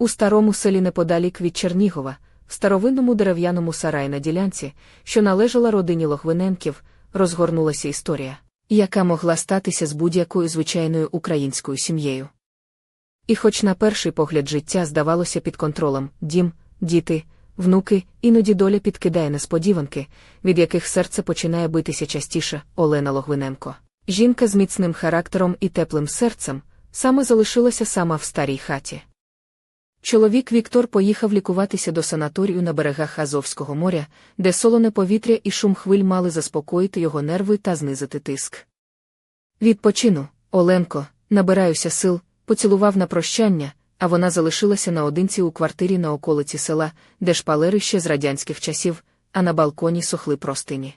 У старому селі неподалік від Чернігова, в старовинному дерев'яному сараї на ділянці, що належала родині Логвиненків, розгорнулася історія, яка могла статися з будь-якою звичайною українською сім'єю. І хоч на перший погляд життя здавалося під контролем дім, діти, внуки, іноді доля підкидає несподіванки, від яких серце починає битися частіше Олена Логвиненко. Жінка з міцним характером і теплим серцем саме залишилася сама в старій хаті. Чоловік Віктор поїхав лікуватися до санаторію на берегах Азовського моря, де солоне повітря і шум хвиль мали заспокоїти його нерви та знизити тиск. Відпочину, Оленко, набираюся сил, поцілував на прощання, а вона залишилася наодинці у квартирі на околиці села, де шпалери ще з радянських часів, а на балконі сохли простині.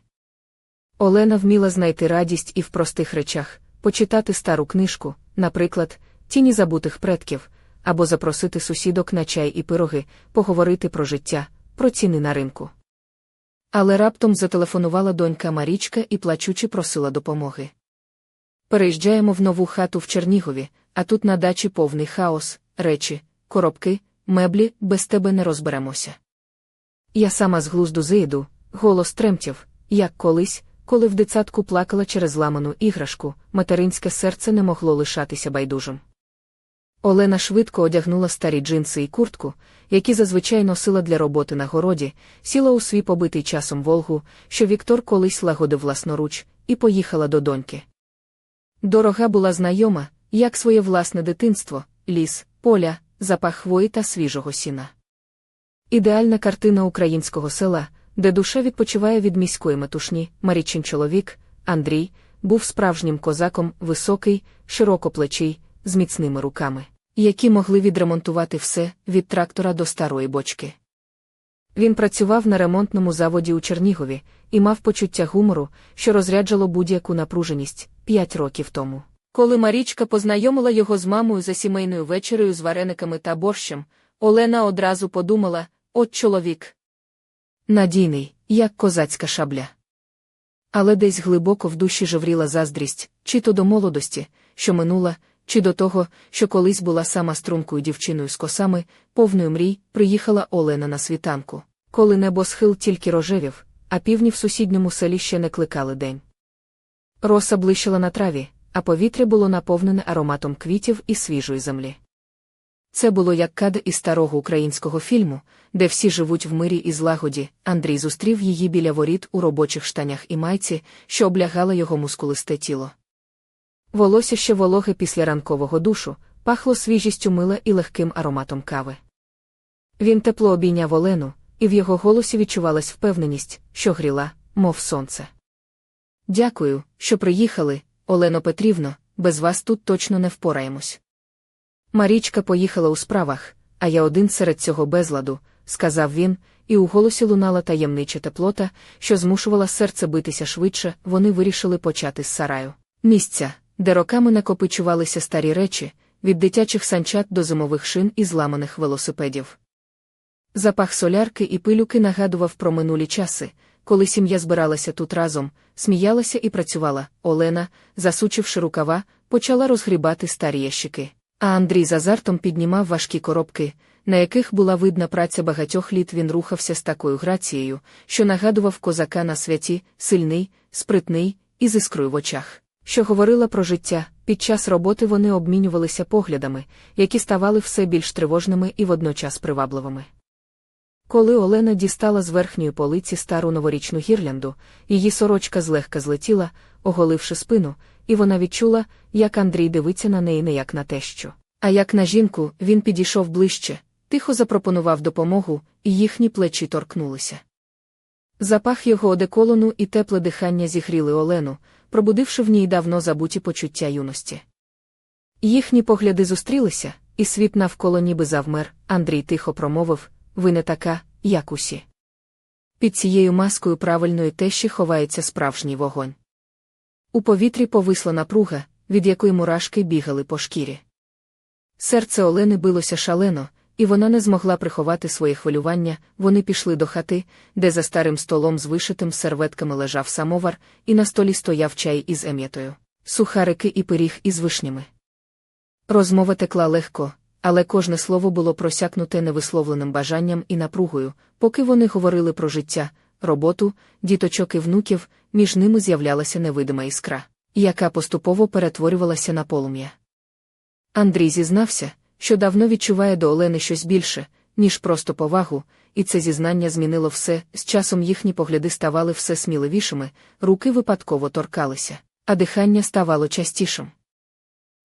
Олена вміла знайти радість і в простих речах, почитати стару книжку, наприклад, тіні забутих предків, або запросити сусідок на чай і пироги, поговорити про життя, про ціни на ринку. Але раптом зателефонувала донька Марічка і плачучи просила допомоги. Переїжджаємо в нову хату в Чернігові, а тут на дачі повний хаос, речі, коробки, меблі, без тебе не розберемося. Я сама з глузду зайду, голос тремтів, як колись, коли в дитсадку плакала через ламану іграшку, материнське серце не могло лишатися байдужим. Олена швидко одягнула старі джинси і куртку, які зазвичай носила для роботи на городі, сіла у свій побитий часом Волгу, що Віктор колись лагодив власноруч, і поїхала до доньки. Дорога була знайома, як своє власне дитинство, ліс, поля, запах хвої та свіжого сіна. Ідеальна картина українського села, де душа відпочиває від міської метушні, Марічин чоловік, Андрій, був справжнім козаком, високий, широкоплечий, з міцними руками, які могли відремонтувати все від трактора до старої бочки. Він працював на ремонтному заводі у Чернігові і мав почуття гумору, що розряджало будь-яку напруженість п'ять років тому. Коли Марічка познайомила його з мамою за сімейною вечерею з варениками та борщем, Олена одразу подумала от чоловік. Надійний, як козацька шабля. Але десь глибоко в душі жевріла заздрість, чи то до молодості, що минула, чи до того, що колись була сама стрункою дівчиною з косами, повною мрій, приїхала Олена на світанку, коли небосхил тільки рожевів, а півні в сусідньому селі ще не кликали день. Роса блищила на траві, а повітря було наповнене ароматом квітів і свіжої землі. Це було як кад із старого українського фільму, де всі живуть в мирі і злагоді. Андрій зустрів її біля воріт у робочих штанях і майці, що облягала його мускулисте тіло. Волосся ще вологе після ранкового душу, пахло свіжістю мила і легким ароматом кави. Він тепло обійняв Олену, і в його голосі відчувалась впевненість, що гріла, мов сонце. Дякую, що приїхали, Олено Петрівно, без вас тут точно не впораємось. Марічка поїхала у справах, а я один серед цього безладу, сказав він, і у голосі лунала таємнича теплота, що змушувала серце битися швидше, вони вирішили почати з сараю. Місця, де роками накопичувалися старі речі, від дитячих санчат до зимових шин і зламаних велосипедів. Запах солярки і пилюки нагадував про минулі часи, коли сім'я збиралася тут разом, сміялася і працювала. Олена, засучивши рукава, почала розгрібати старі ящики. А Андрій з азартом піднімав важкі коробки, на яких була видна праця багатьох літ він рухався з такою грацією, що нагадував козака на святі, сильний, спритний і з іскрою в очах, що говорила про життя. Під час роботи вони обмінювалися поглядами, які ставали все більш тривожними і водночас привабливими. Коли Олена дістала з верхньої полиці стару новорічну гірлянду, її сорочка злегка злетіла, оголивши спину, і вона відчула, як Андрій дивиться на неї не як на тещу. А як на жінку, він підійшов ближче, тихо запропонував допомогу, і їхні плечі торкнулися. Запах його одеколону і тепле дихання зігріли Олену, пробудивши в ній давно забуті почуття юності. Їхні погляди зустрілися, і світ навколо ніби завмер, Андрій тихо промовив ви не така, як усі. Під цією маскою правильної тещі ховається справжній вогонь. У повітрі повисла напруга, від якої мурашки бігали по шкірі. Серце Олени билося шалено, і вона не змогла приховати своє хвилювання. Вони пішли до хати, де за старим столом з вишитим серветками лежав самовар, і на столі стояв чай із ем'ятою, сухарики і пиріг із вишнями. Розмова текла легко, але кожне слово було просякнуте невисловленим бажанням і напругою, поки вони говорили про життя, роботу, діточок і внуків, між ними з'являлася невидима іскра, яка поступово перетворювалася на полум'я. Андрій зізнався, що давно відчуває до Олени щось більше, ніж просто повагу, і це зізнання змінило все, з часом їхні погляди ставали все сміливішими, руки випадково торкалися, а дихання ставало частішим.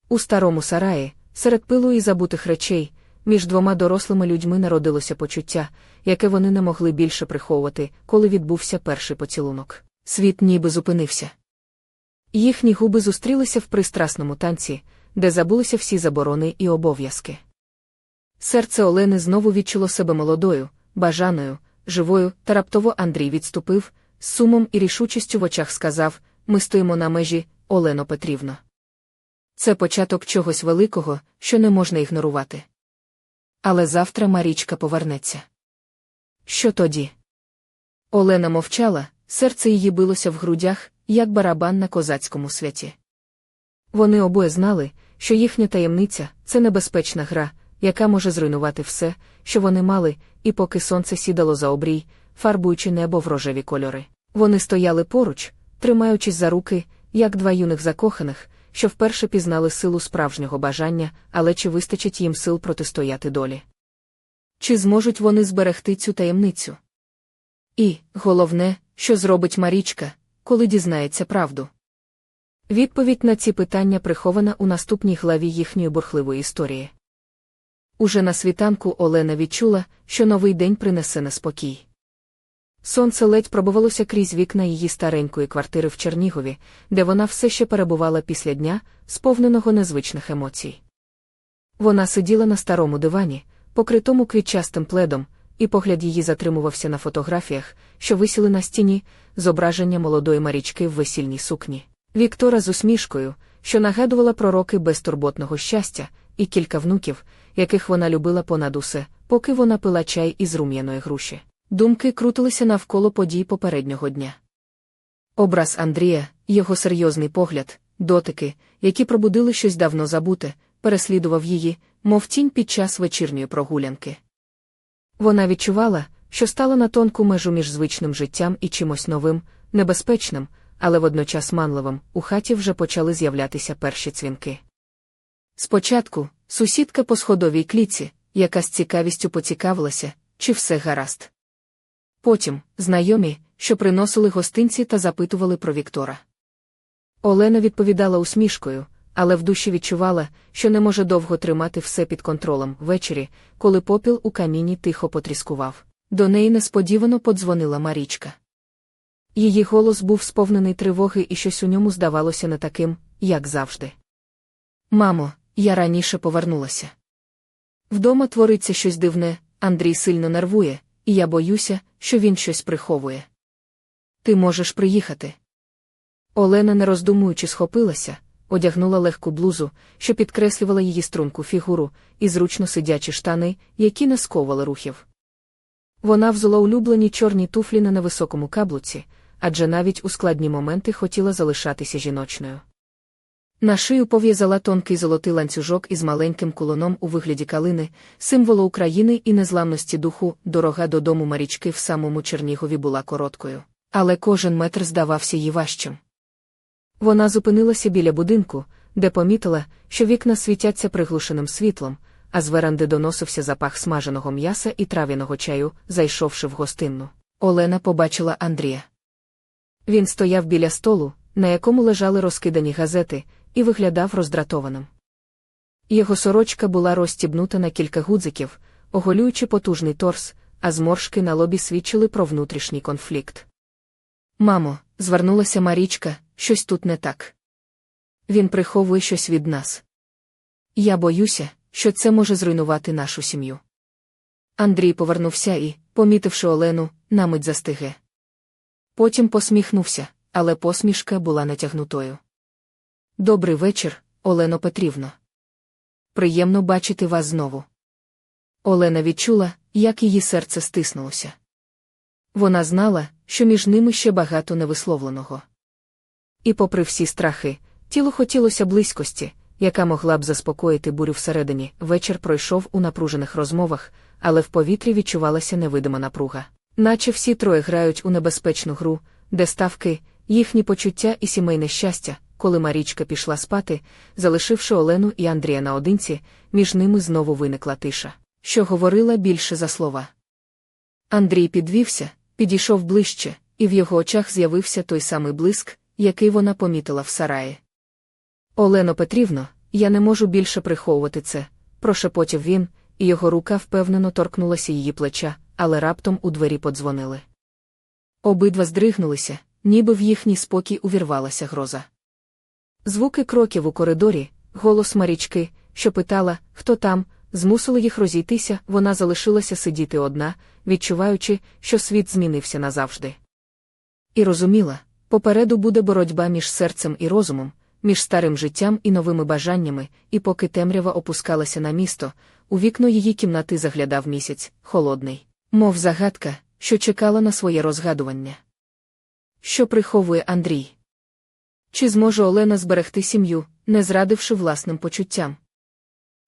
У старому сараї, серед пилу і забутих речей, між двома дорослими людьми народилося почуття, яке вони не могли більше приховувати, коли відбувся перший поцілунок. Світ ніби зупинився. Їхні губи зустрілися в пристрасному танці, де забулися всі заборони і обов'язки. Серце Олени знову відчуло себе молодою, бажаною, живою, та раптово Андрій відступив, з сумом і рішучістю в очах сказав: Ми стоїмо на межі, Олено Петрівно. Це початок чогось великого, що не можна ігнорувати. Але завтра Марічка повернеться. Що тоді? Олена мовчала, серце її билося в грудях, як барабан на козацькому святі. Вони обоє знали, що їхня таємниця це небезпечна гра, яка може зруйнувати все, що вони мали, і поки сонце сідало за обрій, фарбуючи небо в рожеві кольори. Вони стояли поруч, тримаючись за руки, як два юних закоханих, що вперше пізнали силу справжнього бажання, але чи вистачить їм сил протистояти долі? Чи зможуть вони зберегти цю таємницю? І, головне, що зробить Марічка, коли дізнається правду? Відповідь на ці питання прихована у наступній главі їхньої бурхливої історії. Уже на світанку Олена відчула, що новий день принесе неспокій. Сонце ледь пробувалося крізь вікна її старенької квартири в Чернігові, де вона все ще перебувала після дня, сповненого незвичних емоцій. Вона сиділа на старому дивані, покритому квітчастим пледом, і погляд її затримувався на фотографіях, що висіли на стіні, зображення молодої марічки в весільній сукні. Віктора з усмішкою, що нагадувала про роки безтурботного щастя, і кілька внуків, яких вона любила понад усе, поки вона пила чай із рум'яної груші. Думки крутилися навколо подій попереднього дня. Образ Андрія, його серйозний погляд, дотики, які пробудили щось давно забуте, переслідував її, мов тінь під час вечірньої прогулянки. Вона відчувала, що стала на тонку межу між звичним життям і чимось новим, небезпечним, але водночас манливим, у хаті вже почали з'являтися перші цвінки. Спочатку, сусідка по сходовій кліці, яка з цікавістю поцікавилася, чи все гаразд. Потім знайомі, що приносили гостинці та запитували про Віктора. Олена відповідала усмішкою, але в душі відчувала, що не може довго тримати все під контролем ввечері, коли попіл у каміні тихо потріскував. До неї несподівано подзвонила Марічка. Її голос був сповнений тривоги і щось у ньому здавалося не таким, як завжди. Мамо, я раніше повернулася. Вдома твориться щось дивне, Андрій сильно нервує, і я боюся, що він щось приховує. Ти можеш приїхати. Олена, не роздумуючи, схопилася, одягнула легку блузу, що підкреслювала її струнку фігуру, і зручно сидячі штани, які не сковували рухів. Вона взула улюблені чорні туфлі на невисокому каблуці, адже навіть у складні моменти хотіла залишатися жіночною. На шию пов'язала тонкий золотий ланцюжок із маленьким кулоном у вигляді калини, символу України і незламності духу, дорога додому Марічки в самому Чернігові була короткою, але кожен метр здавався їй важчим. Вона зупинилася біля будинку, де помітила, що вікна світяться приглушеним світлом, а з веранди доносився запах смаженого м'яса і трав'яного чаю, зайшовши в гостинну. Олена побачила Андрія. Він стояв біля столу, на якому лежали розкидані газети, і виглядав роздратованим. Його сорочка була розстібнута на кілька гудзиків, оголюючи потужний торс, а зморшки на лобі свідчили про внутрішній конфлікт. Мамо, звернулася Марічка, щось тут не так. Він приховує щось від нас. Я боюся, що це може зруйнувати нашу сім'ю. Андрій повернувся і, помітивши Олену, намить застиге. Потім посміхнувся, але посмішка була натягнутою. Добрий вечір, Олено Петрівно. Приємно бачити вас знову. Олена відчула, як її серце стиснулося. Вона знала, що між ними ще багато невисловленого. І, попри всі страхи, тілу хотілося близькості, яка могла б заспокоїти бурю всередині. Вечір пройшов у напружених розмовах, але в повітрі відчувалася невидима напруга. Наче всі троє грають у небезпечну гру, де ставки, їхні почуття і сімейне щастя, коли Марічка пішла спати, залишивши Олену і Андрія наодинці, між ними знову виникла тиша, що говорила більше за слова. Андрій підвівся, підійшов ближче, і в його очах з'явився той самий блиск, який вона помітила в сараї. Олено Петрівно, я не можу більше приховувати це, прошепотів він, і його рука впевнено торкнулася її плеча, але раптом у двері подзвонили. Обидва здригнулися, ніби в їхній спокій увірвалася гроза. Звуки кроків у коридорі, голос Марічки, що питала, хто там, змусили їх розійтися, вона залишилася сидіти одна, відчуваючи, що світ змінився назавжди. І розуміла, попереду буде боротьба між серцем і розумом, між старим життям і новими бажаннями, і поки темрява опускалася на місто, у вікно її кімнати заглядав місяць, холодний, мов загадка, що чекала на своє розгадування. Що приховує Андрій? Чи зможе Олена зберегти сім'ю, не зрадивши власним почуттям?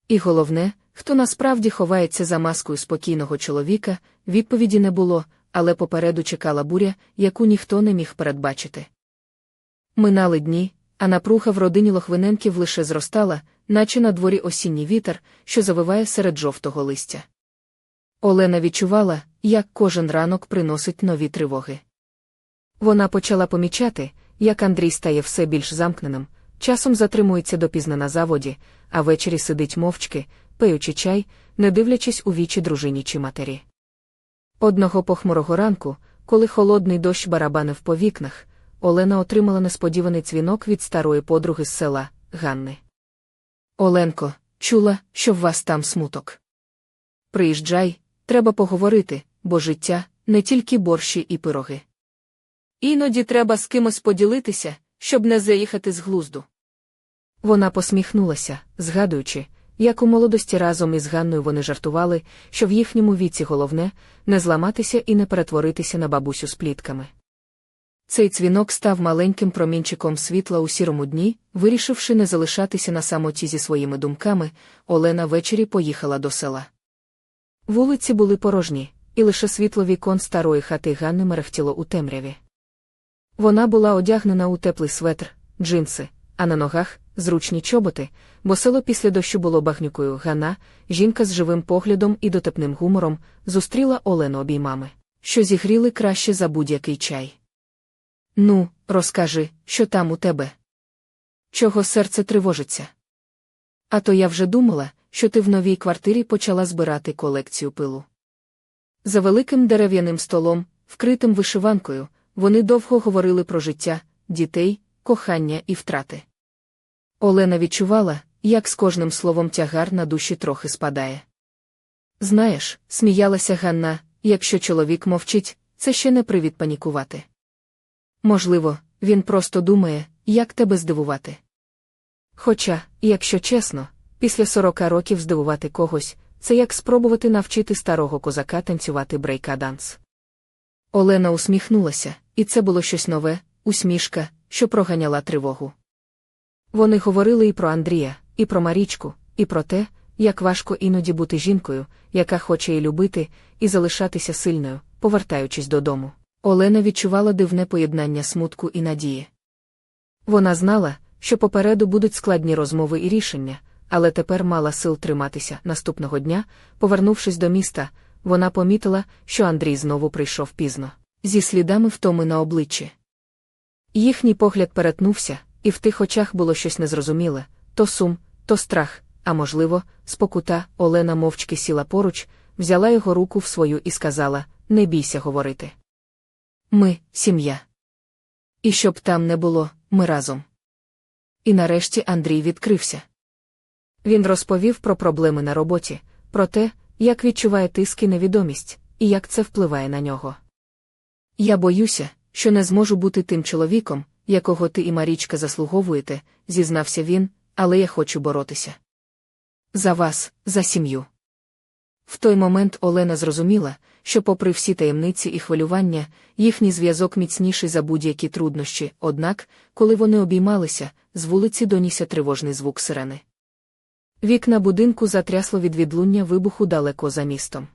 І головне, хто насправді ховається за маскою спокійного чоловіка, відповіді не було, але попереду чекала буря, яку ніхто не міг передбачити. Минали дні, а напруга в родині Лохвиненків лише зростала, наче на дворі осінній вітер, що завиває серед жовтого листя. Олена відчувала, як кожен ранок приносить нові тривоги. Вона почала помічати, як Андрій стає все більш замкненим, часом затримується допізна на заводі, а ввечері сидить мовчки, пиючи чай, не дивлячись у вічі дружині чи матері. Одного похмурого ранку, коли холодний дощ барабанив по вікнах, Олена отримала несподіваний дзвінок від старої подруги з села Ганни. Оленко, чула, що в вас там смуток. Приїжджай, треба поговорити, бо життя не тільки борщі і пироги. Іноді треба з кимось поділитися, щоб не заїхати з глузду. Вона посміхнулася, згадуючи, як у молодості разом із Ганною вони жартували, що в їхньому віці головне не зламатися і не перетворитися на бабусю з плітками. Цей цвінок став маленьким промінчиком світла у сірому дні, вирішивши не залишатися на самоті зі своїми думками, Олена ввечері поїхала до села. Вулиці були порожні, і лише світло вікон старої хати Ганни мерехтіло у темряві. Вона була одягнена у теплий светр, джинси, а на ногах зручні чоботи, бо село після дощу було багнюкою Гана, жінка з живим поглядом і дотепним гумором, зустріла Олену обіймами, що зігріли краще за будь-який чай. Ну, розкажи, що там у тебе? Чого серце тривожиться? А то я вже думала, що ти в новій квартирі почала збирати колекцію пилу. За великим дерев'яним столом, вкритим вишиванкою, вони довго говорили про життя, дітей, кохання і втрати. Олена відчувала, як з кожним словом тягар на душі трохи спадає. Знаєш, сміялася Ганна, якщо чоловік мовчить, це ще не привід панікувати. Можливо, він просто думає, як тебе здивувати. Хоча, якщо чесно, після сорока років здивувати когось, це як спробувати навчити старого козака танцювати брейкаданс. Олена усміхнулася, і це було щось нове, усмішка, що проганяла тривогу. Вони говорили і про Андрія, і про Марічку, і про те, як важко іноді бути жінкою, яка хоче і любити, і залишатися сильною, повертаючись додому. Олена відчувала дивне поєднання смутку і надії. Вона знала, що попереду будуть складні розмови і рішення, але тепер мала сил триматися. Наступного дня, повернувшись до міста, вона помітила, що Андрій знову прийшов пізно, зі слідами втоми на обличчі. Їхній погляд перетнувся, і в тих очах було щось незрозуміле то сум, то страх, а можливо, спокута. Олена мовчки сіла поруч, взяла його руку в свою і сказала: Не бійся говорити. Ми сім'я. І щоб там не було, ми разом. І нарешті Андрій відкрився. Він розповів про проблеми на роботі, про те, як відчуває тиск і невідомість, і як це впливає на нього. Я боюся, що не зможу бути тим чоловіком, якого ти і Марічка заслуговуєте, зізнався він, але я хочу боротися. За вас, за сім'ю. В той момент Олена зрозуміла, що, попри всі таємниці і хвилювання, їхній зв'язок міцніший за будь-які труднощі, однак, коли вони обіймалися, з вулиці донісся тривожний звук сирени. Вікна будинку затрясло від відлуння вибуху далеко за містом.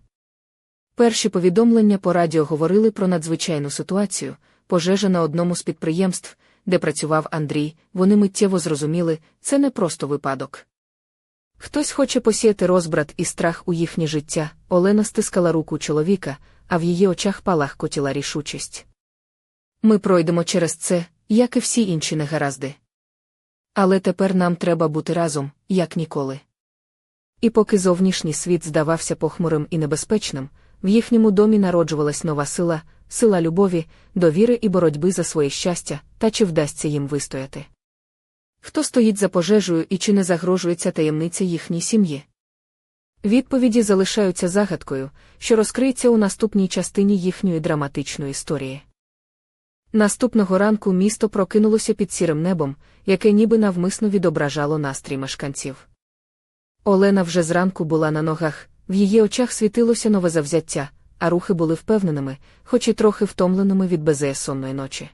Перші повідомлення по радіо говорили про надзвичайну ситуацію, пожежа на одному з підприємств, де працював Андрій, вони миттєво зрозуміли, це не просто випадок. Хтось хоче посіяти розбрат і страх у їхнє життя. Олена стискала руку чоловіка, а в її очах палахкотіла рішучість. Ми пройдемо через це, як і всі інші негаразди. Але тепер нам треба бути разом, як ніколи. І поки зовнішній світ здавався похмурим і небезпечним, в їхньому домі народжувалась нова сила, сила любові, довіри і боротьби за своє щастя, та чи вдасться їм вистояти. Хто стоїть за пожежею і чи не загрожується таємниця їхній сім'ї? Відповіді залишаються загадкою, що розкриється у наступній частині їхньої драматичної історії. Наступного ранку місто прокинулося під сірим небом, яке ніби навмисно відображало настрій мешканців. Олена вже зранку була на ногах, в її очах світилося нове завзяття, а рухи були впевненими, хоч і трохи втомленими від безеясонної ночі.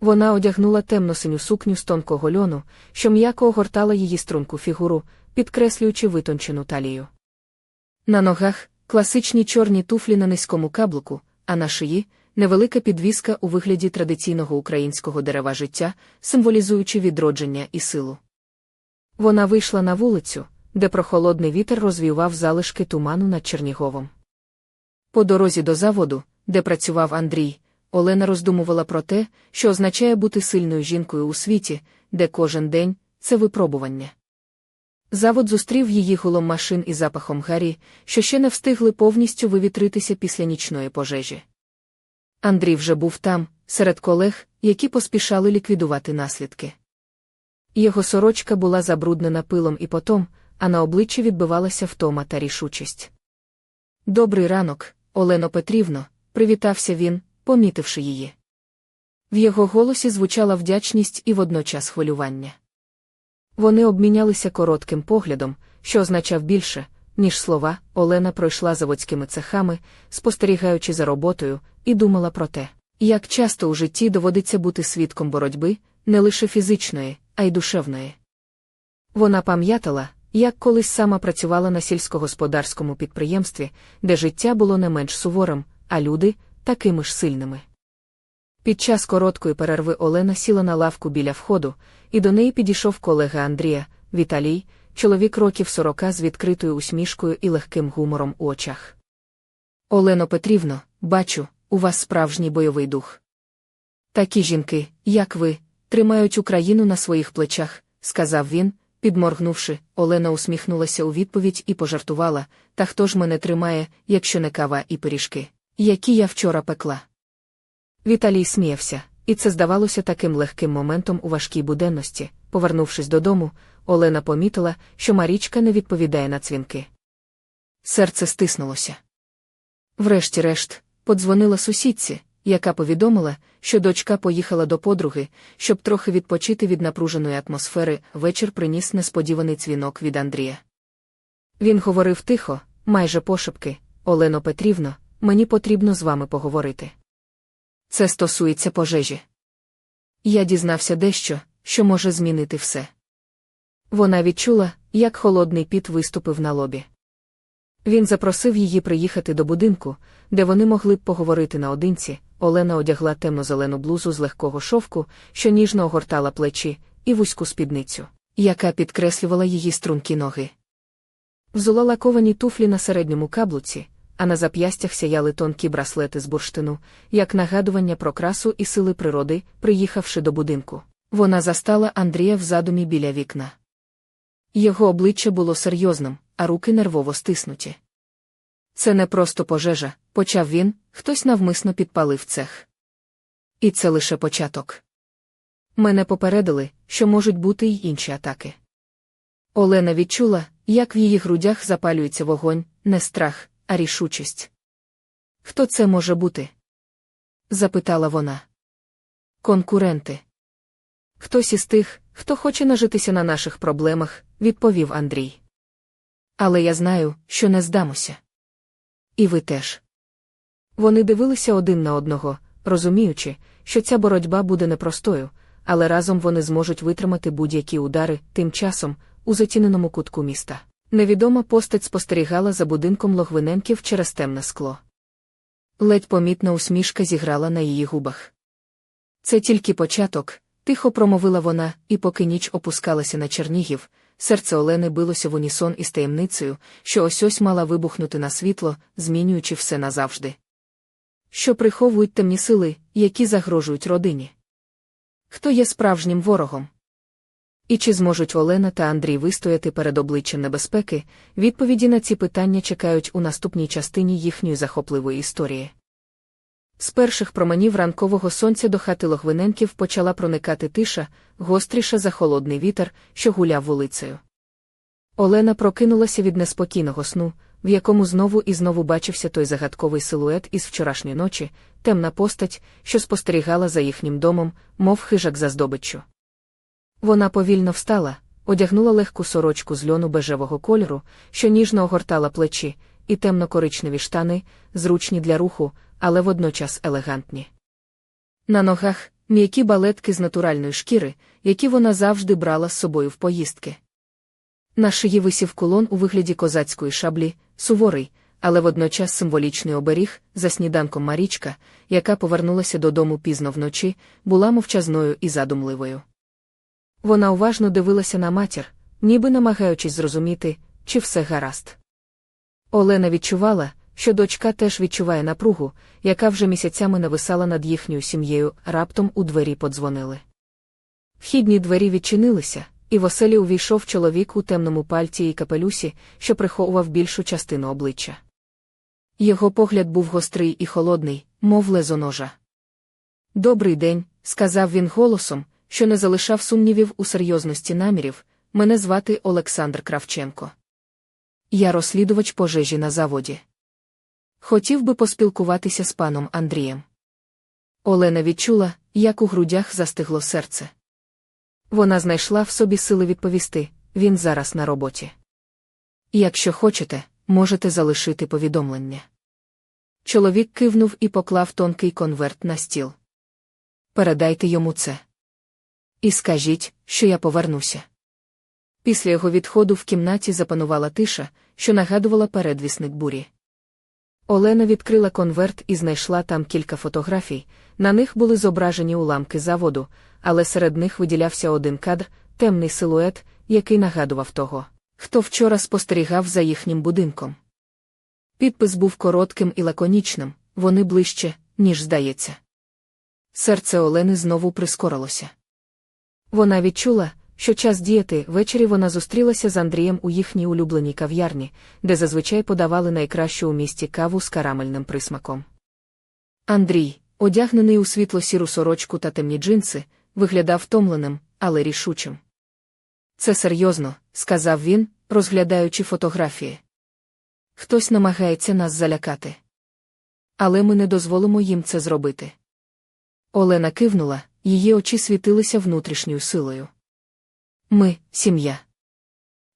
Вона одягнула темно-синю сукню з тонкого льону, що м'яко огортала її струнку фігуру, підкреслюючи витончену талію. На ногах класичні чорні туфлі на низькому каблуку, а на шиї невелика підвіска у вигляді традиційного українського дерева життя, символізуючи відродження і силу. Вона вийшла на вулицю, де прохолодний вітер розвівав залишки туману над Черніговом. По дорозі до заводу, де працював Андрій, Олена роздумувала про те, що означає бути сильною жінкою у світі, де кожен день це випробування. Завод зустрів її гулом машин і запахом гарі, що ще не встигли повністю вивітритися після нічної пожежі. Андрій вже був там, серед колег, які поспішали ліквідувати наслідки. Його сорочка була забруднена пилом і потом, а на обличчі відбивалася втома та рішучість. Добрий ранок, Олено Петрівно, привітався він, помітивши її. В його голосі звучала вдячність і водночас хвилювання. Вони обмінялися коротким поглядом, що означав більше, ніж слова. Олена пройшла заводськими цехами, спостерігаючи за роботою, і думала про те, як часто у житті доводиться бути свідком боротьби, не лише фізичної, а й душевної. Вона пам'ятала, як колись сама працювала на сільськогосподарському підприємстві, де життя було не менш суворим, а люди такими ж сильними. Під час короткої перерви Олена сіла на лавку біля входу, і до неї підійшов колега Андрія, Віталій, чоловік років сорока з відкритою усмішкою і легким гумором у очах. Олено Петрівно, бачу, у вас справжній бойовий дух. Такі жінки, як ви, тримають Україну на своїх плечах, сказав він, підморгнувши, Олена усміхнулася у відповідь і пожартувала Та хто ж мене тримає, якщо не кава і пиріжки, які я вчора пекла. Віталій сміявся, і це здавалося таким легким моментом у важкій буденності. Повернувшись додому, Олена помітила, що Марічка не відповідає на дзвінки. Серце стиснулося. Врешті-решт, подзвонила сусідці, яка повідомила, що дочка поїхала до подруги, щоб трохи відпочити від напруженої атмосфери, вечір приніс несподіваний дзвінок від Андрія. Він говорив тихо, майже пошепки Олено Петрівно, мені потрібно з вами поговорити. Це стосується пожежі. Я дізнався дещо, що може змінити все. Вона відчула, як холодний піт виступив на лобі. Він запросив її приїхати до будинку, де вони могли б поговорити наодинці. Олена одягла темно-зелену блузу з легкого шовку, що ніжно огортала плечі, і вузьку спідницю, яка підкреслювала її стрункі ноги. Взула лаковані туфлі на середньому каблуці, а на зап'ястях сяяли тонкі браслети з бурштину, як нагадування про красу і сили природи, приїхавши до будинку. Вона застала Андрія в задумі біля вікна. Його обличчя було серйозним, а руки нервово стиснуті. Це не просто пожежа, почав він, хтось навмисно підпалив цех. І це лише початок. Мене попередили, що можуть бути й інші атаки. Олена відчула, як в її грудях запалюється вогонь, не страх, а рішучість. Хто це може бути? запитала вона. Конкуренти. Хтось із тих, хто хоче нажитися на наших проблемах, відповів Андрій. Але я знаю, що не здамося. І ви теж. Вони дивилися один на одного, розуміючи, що ця боротьба буде непростою, але разом вони зможуть витримати будь-які удари тим часом, у затіненому кутку міста. Невідома постать спостерігала за будинком Логвиненків через темне скло. Ледь помітна усмішка зіграла на її губах. Це тільки початок, тихо промовила вона, і поки ніч опускалася на Чернігів, серце Олени билося в унісон із таємницею, що ось ось мала вибухнути на світло, змінюючи все назавжди. Що приховують темні сили, які загрожують родині? Хто є справжнім ворогом? І чи зможуть Олена та Андрій вистояти перед обличчям небезпеки, відповіді на ці питання чекають у наступній частині їхньої захопливої історії. З перших променів ранкового сонця до хати Логвиненків почала проникати тиша, гостріша за холодний вітер, що гуляв вулицею. Олена прокинулася від неспокійного сну, в якому знову і знову бачився той загадковий силует із вчорашньої ночі, темна постать, що спостерігала за їхнім домом, мов хижак за здобиччю. Вона повільно встала, одягнула легку сорочку з льону бежевого кольору, що ніжно огортала плечі, і темно-коричневі штани, зручні для руху, але водночас елегантні. На ногах м'які балетки з натуральної шкіри, які вона завжди брала з собою в поїздки. На шиї висів кулон у вигляді козацької шаблі, суворий, але водночас символічний оберіг, за сніданком Марічка, яка повернулася додому пізно вночі, була мовчазною і задумливою. Вона уважно дивилася на матір, ніби намагаючись зрозуміти, чи все гаразд. Олена відчувала, що дочка теж відчуває напругу, яка вже місяцями нависала над їхньою сім'єю, раптом у двері подзвонили. Вхідні двері відчинилися, і в оселі увійшов чоловік у темному пальті і капелюсі, що приховував більшу частину обличчя. Його погляд був гострий і холодний, мов лезо ножа. Добрий день, сказав він голосом, що не залишав сумнівів у серйозності намірів. Мене звати Олександр Кравченко. Я розслідувач пожежі на заводі. Хотів би поспілкуватися з паном Андрієм. Олена відчула, як у грудях застигло серце. Вона знайшла в собі сили відповісти він зараз на роботі. Якщо хочете, можете залишити повідомлення. Чоловік кивнув і поклав тонкий конверт на стіл. Передайте йому це. І скажіть, що я повернуся. Після його відходу в кімнаті запанувала тиша, що нагадувала передвісник бурі. Олена відкрила конверт і знайшла там кілька фотографій. На них були зображені уламки заводу, але серед них виділявся один кадр, темний силует, який нагадував того, хто вчора спостерігав за їхнім будинком. Підпис був коротким і лаконічним, вони ближче, ніж здається. Серце Олени знову прискорилося. Вона відчула, що час діяти ввечері вона зустрілася з Андрієм у їхній улюбленій кав'ярні, де зазвичай подавали найкращу у місті каву з карамельним присмаком. Андрій, одягнений у світло сіру сорочку та темні джинси, виглядав втомленим, але рішучим. Це серйозно, сказав він, розглядаючи фотографії. Хтось намагається нас залякати. Але ми не дозволимо їм це зробити. Олена кивнула, її очі світилися внутрішньою силою. Ми сім'я.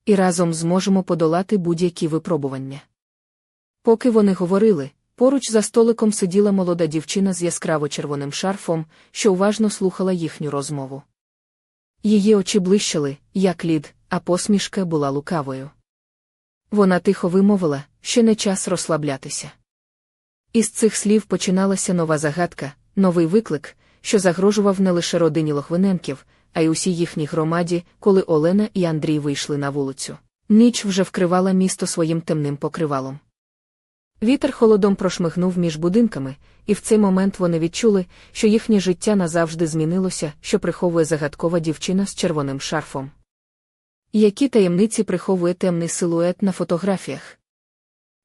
І разом зможемо подолати будь-які випробування. Поки вони говорили, поруч за столиком сиділа молода дівчина з яскраво червоним шарфом, що уважно слухала їхню розмову. Її очі блищали, як лід, а посмішка була лукавою. Вона тихо вимовила, що не час розслаблятися. Із цих слів починалася нова загадка, новий виклик, що загрожував не лише родині Лохвиненків, а й усій їхній громаді, коли Олена і Андрій вийшли на вулицю. Ніч вже вкривала місто своїм темним покривалом. Вітер холодом прошмигнув між будинками, і в цей момент вони відчули, що їхнє життя назавжди змінилося, що приховує загадкова дівчина з червоним шарфом. Які таємниці приховує темний силует на фотографіях?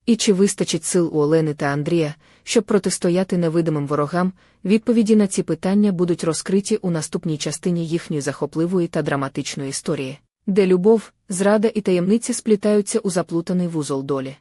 І чи вистачить сил у Олени та Андрія, щоб протистояти невидимим ворогам, відповіді на ці питання будуть розкриті у наступній частині їхньої захопливої та драматичної історії, де любов, зрада і таємниці сплітаються у заплутаний вузол долі.